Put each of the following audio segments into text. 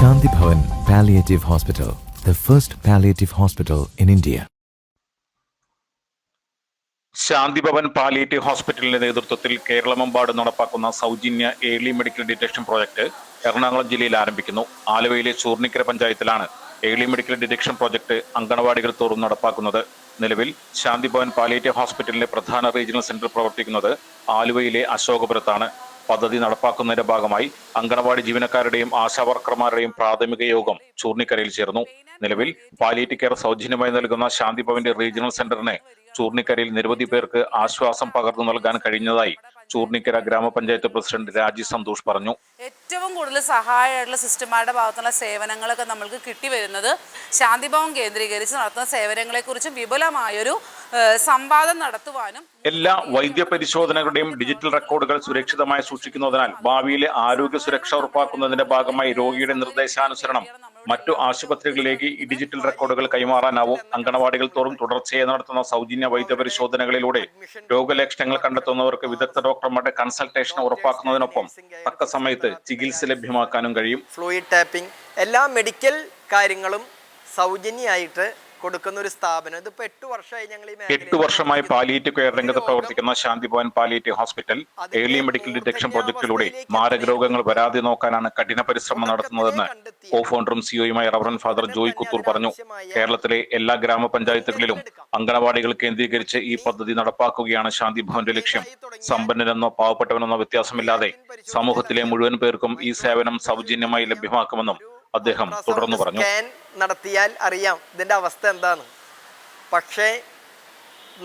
Shanti palliative hospital Hospital, first palliative hospital in India India. Shanthibhavan palliative ഹോസ്പിറ്റലിന്റെ നേതൃത്വത്തിൽ കേരളമെമ്പാടും നടപ്പാക്കുന്ന സൗജന്യ early medical detection project Ernakulam ജില്ലയിൽ ആരംഭിക്കുന്നു. ആലുവയിലെ ചൂർണിക്കര പഞ്ചായത്തിലാണ് ഏർലി മെഡിക്കൽ ഡിറ്റക്ഷൻ പ്രോജക്ട് അങ്കണവാടികൾ തോറും നടപ്പാക്കുന്നത്. നിലവിൽ ശാന്തിഭവൻ പാലിയേറ്റീവ് ഹോസ്പിറ്റലിലെ പ്രധാന റീജിയണൽ സെന്റർ പ്രവർത്തിക്കുന്നത് ആലുവയിലെ അശോകപുരത്താണ്. പദ്ധതി നടപ്പാക്കുന്നതിന്റെ ഭാഗമായി അങ്കണവാടി ജീവനക്കാരുടെയും ആശാവർക്കർമാരുടെയും പ്രാഥമിക യോഗം ചൂർണിക്കരയിൽ ചേർന്നു. നിലവിൽ പാലിയേറ്റീവ് കെയർ സൗജന്യമായി നൽകുന്ന ശാന്തിഭവന്റെ റീജിയണൽ സെന്ററിനെ ചൂർണിക്കരയിൽ നിരവധി പേർക്ക് ആശ്വാസം പകർന്നു നൽകാൻ കഴിഞ്ഞതായി ചൂർണിക്കര ഗ്രാമപഞ്ചായത്ത് പ്രസിഡന്റ് രാജി സന്തോഷ് പറഞ്ഞു. ഏറ്റവും കൂടുതൽ സഹായമായിട്ടുള്ള സിസ്റ്റർമാരുടെ ഭാഗത്തുള്ള സേവനങ്ങളൊക്കെ നമ്മൾക്ക് കിട്ടി വരുന്നത് ശാന്തിഭവൻ കേന്ദ്രീകരിച്ച് നടത്തുന്ന സേവനങ്ങളെക്കുറിച്ച് വിപുലമായൊരു സംവാദം നടത്തുവാനും എല്ലാ വൈദ്യ പരിശോധനകളുടെയും ഡിജിറ്റൽ റെക്കോർഡുകൾ സുരക്ഷിതമായി സൂക്ഷിക്കുന്നതിനാൽ ഭാവിയിലെ ആരോഗ്യ സുരക്ഷ ഉറപ്പാക്കുന്നതിന്റെ ഭാഗമായി രോഗിയുടെ നിർദ്ദേശാനുസരണം മറ്റു ആശുപത്രികളിലേക്ക് ഈ ഡിജിറ്റൽ റെക്കോർഡുകൾ കൈമാറാനാവും. അങ്കണവാടികൾ തോറും തുടർച്ചയായി നടത്തുന്ന സൗജന്യ വൈദ്യ പരിശോധനകളിലൂടെ രോഗലക്ഷണങ്ങൾ കണ്ടെത്തുന്നവർക്ക് വിദഗ്ധ ഡോക്ടർമാരുടെ കൺസൾട്ടേഷൻ ഉറപ്പാക്കുന്നതിനൊപ്പം തക്ക സമയത്ത് ചികിത്സ ലഭ്യമാക്കാനും കഴിയും. ഫ്ലൂയിഡ് ടാപ്പിംഗ് എല്ലാ മെഡിക്കൽ കാര്യങ്ങളും സൗജന്യമായിട്ട് കൊടുക്കുന്ന ഒരു സ്ഥാപനം. ഇതിപ്പോ എട്ട് വർഷമായി ഞങ്ങൾ ഈ എട്ട് വർഷമായി പാലിയേറ്റീവ് കെയർ രംഗത്ത് പ്രവർത്തിക്കുന്ന Shantibhavan palliative hospital early medical detection പ്രോജക്റ്റിലൂടെ മാരക രോഗങ്ങൾ വരാതെ നോക്കാനാണ് കഠിന പരിശ്രമം നടത്തുന്നതെന്ന് കോ ഫൗണ്ടറും സിഒയുമായ റവറൻ ഫാദർ ജോയ് കുത്തൂർ പറഞ്ഞു. കേരളത്തിലെ എല്ലാ ഗ്രാമപഞ്ചായത്തുകളിലും അങ്കണവാടികൾ കേന്ദ്രീകരിച്ച് ഈ പദ്ധതി നടപ്പാക്കുകയാണ് ശാന്തിഭവന്റെ ലക്ഷ്യം. സമ്പന്നനെന്നോ പാവപ്പെട്ടവനെന്നോ വ്യത്യാസമില്ലാതെ സമൂഹത്തിലെ മുഴുവൻ പേർക്കും ഈ സേവനം സൗജന്യമായി ലഭ്യമാക്കുമെന്നും അദ്ദേഹം തുടർന്ന് പറഞ്ഞു. സ്കാൻ നടത്തിയാൽ അറിയാം ഇതിന്റെ അവസ്ഥ എന്താണ് പക്ഷേ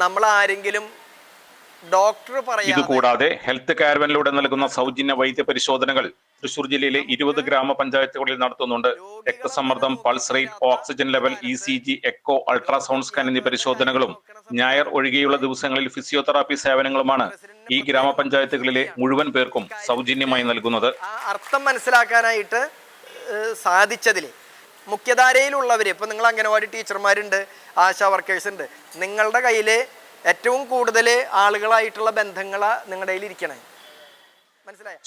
നമ്മൾ ആരെങ്കിലും ഡോക്ടർ പറയാതെ ഇതുകൂടാതെ ഹെൽത്ത് കാരവനിലൂടെ നൽകുന്ന സൗജന്യ വൈദ്യ പരിശോധനകൾ തൃശൂർ ജില്ലയിലെ ഇരുപത് ഗ്രാമപഞ്ചായത്തുകളിൽ നടത്തുന്നുണ്ട്. രക്തസമ്മർദ്ദം pulse rate oxygen level E C G echo ultrasound scan എന്നീ പരിശോധനകളും ഞായർ ഒഴികെയുള്ള ദിവസങ്ങളിൽ ഫിസിയോതെറാപ്പി സേവനങ്ങളുമാണ് ഈ ഗ്രാമപഞ്ചായത്തുകളിലെ മുഴുവൻ പേർക്കും സൗജന്യമായി നൽകുന്നത്. അർത്ഥം മനസ്സിലാക്കാനായിട്ട് സാധിച്ചതിൽ മുഖ്യധാരയിലുള്ളവർ ഇപ്പം നിങ്ങൾ അംഗനവാടി ടീച്ചർമാരുണ്ട് ആശാ വർക്കേഴ്സ് ഉണ്ട് നിങ്ങളുടെ കയ്യിൽ ഏറ്റവും കൂടുതൽ ആളുകളായിട്ടുള്ള ബന്ധങ്ങൾ നിങ്ങളുടെ കയ്യിൽ ഇരിക്കണേ.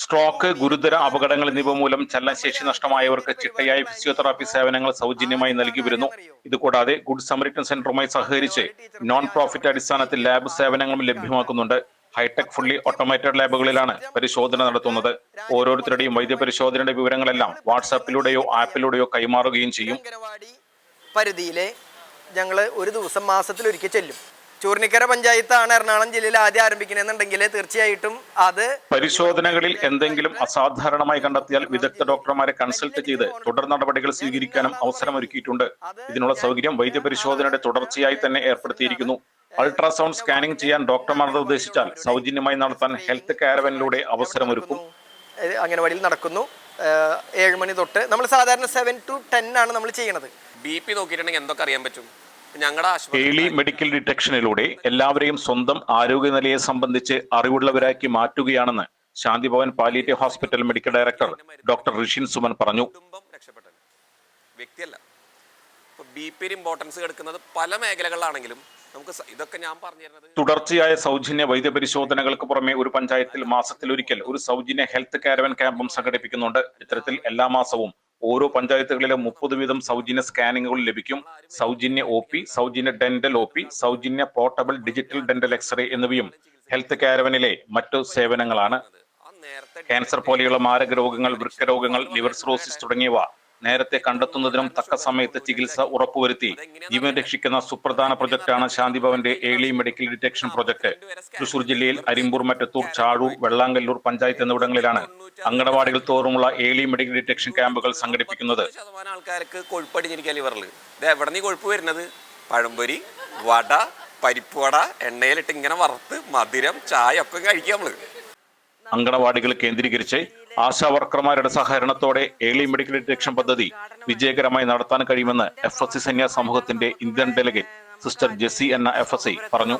സ്ട്രോക്ക് ഗുരുതര അപകടങ്ങൾ എന്നിവ മൂലം ചലനശേഷി നഷ്ടമായവർക്ക് ചിട്ടയായ ഫിസിയോതെറാപ്പി സേവനങ്ങൾ സൗജന്യമായി നൽകി വരുന്നു. ഇതുകൂടാതെ ഗുഡ് സമരിറ്റൻ സെന്ററുമായി സഹകരിച്ച് നോൺ പ്രോഫിറ്റ് അടിസ്ഥാനത്തിൽ ലാബ് സേവനങ്ങളും ലഭ്യമാക്കുന്നുണ്ട്. ഹൈടെക് ഫുള്ളി ഓട്ടോമേറ്റഡ് ലാബുകളിലാണ് പരിശോധന നടത്തുന്നത്. ഓരോരുത്തരുടെയും വൈദ്യപരിശോധനയുടെ വിവരങ്ങളെല്ലാം വാട്സാപ്പിലൂടെയോ ആപ്പിലൂടെയോ കൈമാറുകയും ചെയ്യും. പരിധിയിലെ ഞങ്ങൾ ഒരു ദിവസം മാസത്തിൽ ഒരിക്കൽ ചെല്ലും. ചൂർണിക്കര പഞ്ചായത്താണ് എറണാകുളം ജില്ലയിൽ ആദ്യം ആരംഭിക്കണമെന്നുണ്ടെങ്കിൽ തീർച്ചയായിട്ടും അത് പരിശോധനകളിൽ എന്തെങ്കിലും അസാധാരണമായി കണ്ടെത്തിയാൽ വിദഗ്ധ ഡോക്ടർമാരെ കൺസൾട്ട് ചെയ്ത് തുടർ നടപടികൾ സ്വീകരിക്കാനും അവസരമൊരുക്കിയിട്ടുണ്ട്. ഇതിനുള്ള സൗകര്യം വൈദ്യപരിശോധനയുടെ തുടർച്ചയായി തന്നെ ഏർപ്പെടുത്തിയിരിക്കുന്നു. അൾട്രാസൗണ്ട് സ്കാനിംഗ് ചെയ്യാൻ ഡോക്ടർമാർ നിർദ്ദേശിച്ചാൽ സൗജന്യമായി നടത്താൻ ഹെൽത്ത് കാരവനിലൂടെ അവസരമൊരുക്കും. അംഗനവാടിയിൽ നടക്കുന്നു. ഏഴ് മണി തൊട്ട് നമ്മൾ സാധാരണ സെവൻ ടു ടെൻ ആണ് നമ്മൾ ചെയ്യണത് ബി പി നോക്കിയിട്ടുണ്ടെങ്കിൽ എന്തൊക്കെ അറിയാൻ പറ്റും? ആശുപത്രി മെഡിക്കൽ ഡിറ്റക്ഷനിലൂടെ എല്ലാവരെയും സ്വന്തം ആരോഗ്യനിലയെ സംബന്ധിച്ച് അറിവുള്ളവരാക്കി മാറ്റുകയാണെന്ന് Shantibhavan palliative hospital medical director doctor Rishin Suman പറഞ്ഞു. വ്യക്തിയല്ല. ബി ഇമ്പോർട്ടൻസ് പല മേഖലകളിലാണെങ്കിലും നമുക്ക് ഇതൊക്കെ ഞാൻ പറഞ്ഞു തുടർച്ചയായ സൗജന്യ വൈദ്യപരിശോധനകൾക്ക് പുറമെ ഒരു പഞ്ചായത്തിൽ മാസത്തിൽ ഒരിക്കൽ ഒരു സൗജന്യ ഹെൽത്ത് കാരവൻ ക്യാമ്പും സംഘടിപ്പിക്കുന്നുണ്ട്. ഇത്തരത്തിൽ എല്ലാ മാസവും ഓരോ പഞ്ചായത്തുകളിലും മുപ്പത് വീതം സൗജന്യ സ്കാനിങ്ങുകൾ ലഭിക്കും. സൗജന്യ ഒ പി സൗജന്യ ഡെന്റൽ ഒ പി സൗജന്യ പോർട്ടബിൾ ഡിജിറ്റൽ ഡെന്റൽ എക്സ്റേ എന്നിവയും ഹെൽത്ത് കാരവനിലെ മറ്റു സേവനങ്ങളാണ്. ക്യാൻസർ പോലെയുള്ള മാരക രോഗങ്ങൾ വൃക്കരോഗങ്ങൾ ലിവർ സിറോസിസ് തുടങ്ങിയവ നേരത്തെ കണ്ടെത്തുന്നതിനും തക്ക സമയത്ത് ചികിത്സ ഉറപ്പുവരുത്തി. ജീവൻ രക്ഷിക്കുന്ന സുപ്രധാന പ്രൊജക്ടാണ് ശാന്തിഭവന്റെ early medical detection project. Thrissur ജില്ലയിൽ അരിമ്പൂർ മറ്റത്തൂർ ചാഴൂർ വെള്ളാങ്കല്ലൂർ പഞ്ചായത്ത് എന്നിവിടങ്ങളിലാണ് അങ്കണവാടികൾ തോറുമുള്ള ഏളി മെഡിക്കൽ ഡിറ്റക്ഷൻ ക്യാമ്പുകൾ സംഘടിപ്പിക്കുന്നത്. ആൾക്കാർക്ക് കൊഴുപ്പടിഞ്ഞിരിക്കുക എവിടെ നിന്ന് കൊഴുപ്പ് വരുന്നത്? പഴംപൊരി വട എണ്ണയിലിട്ട് ഇങ്ങനെ വറുത്ത് മധുരം ചായ ഒക്കെ കഴിക്കുക നമ്മൾ. അങ്കണവാടികൾ കേന്ദ്രീകരിച്ച് ആശാ വർക്കർമാരുടെ സഹകരണത്തോടെ ഏളി മെഡിക്കൽ ഡിറ്റക്ഷൻ പദ്ധതി വിജയകരമായി നടത്താൻ കഴിയുമെന്ന് എഫ് എസ് സി സമൂഹത്തിന്റെ ഇന്ത്യൻ ഡെലിഗേറ്റ് സിസ്റ്റർ ജെസി എന്ന എഫ് എസ് ഐ പറഞ്ഞു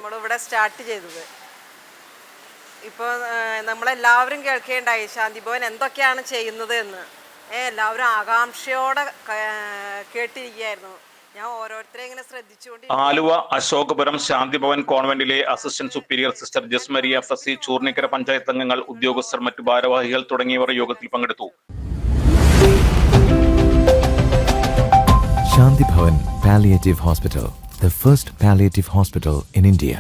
ഇപ്പോൾ നമ്മളെല്ലാവരും കേൾക്കേണ്ടായി ശാന്തി ഭവൻ എന്തൊക്കെയാണ് ചെയ്യുന്നത് എന്ന്. എല്ലാവരും ആകാംക്ഷയോടെ കേട്ടിരിക്കുകയായിരുന്നു. Aluva Ashokapuram Shantibhavan convent assistant superior sister Jasmaria fuzzy Choornikkara panchayat അംഗങ്ങൾ ഉദ്യോഗസ്ഥർ മറ്റു ഭാരവാഹികൾ തുടങ്ങിയവർ യോഗത്തിൽ പങ്കെടുത്തു Shantibhavan palliative hospital the first palliative hospital in India.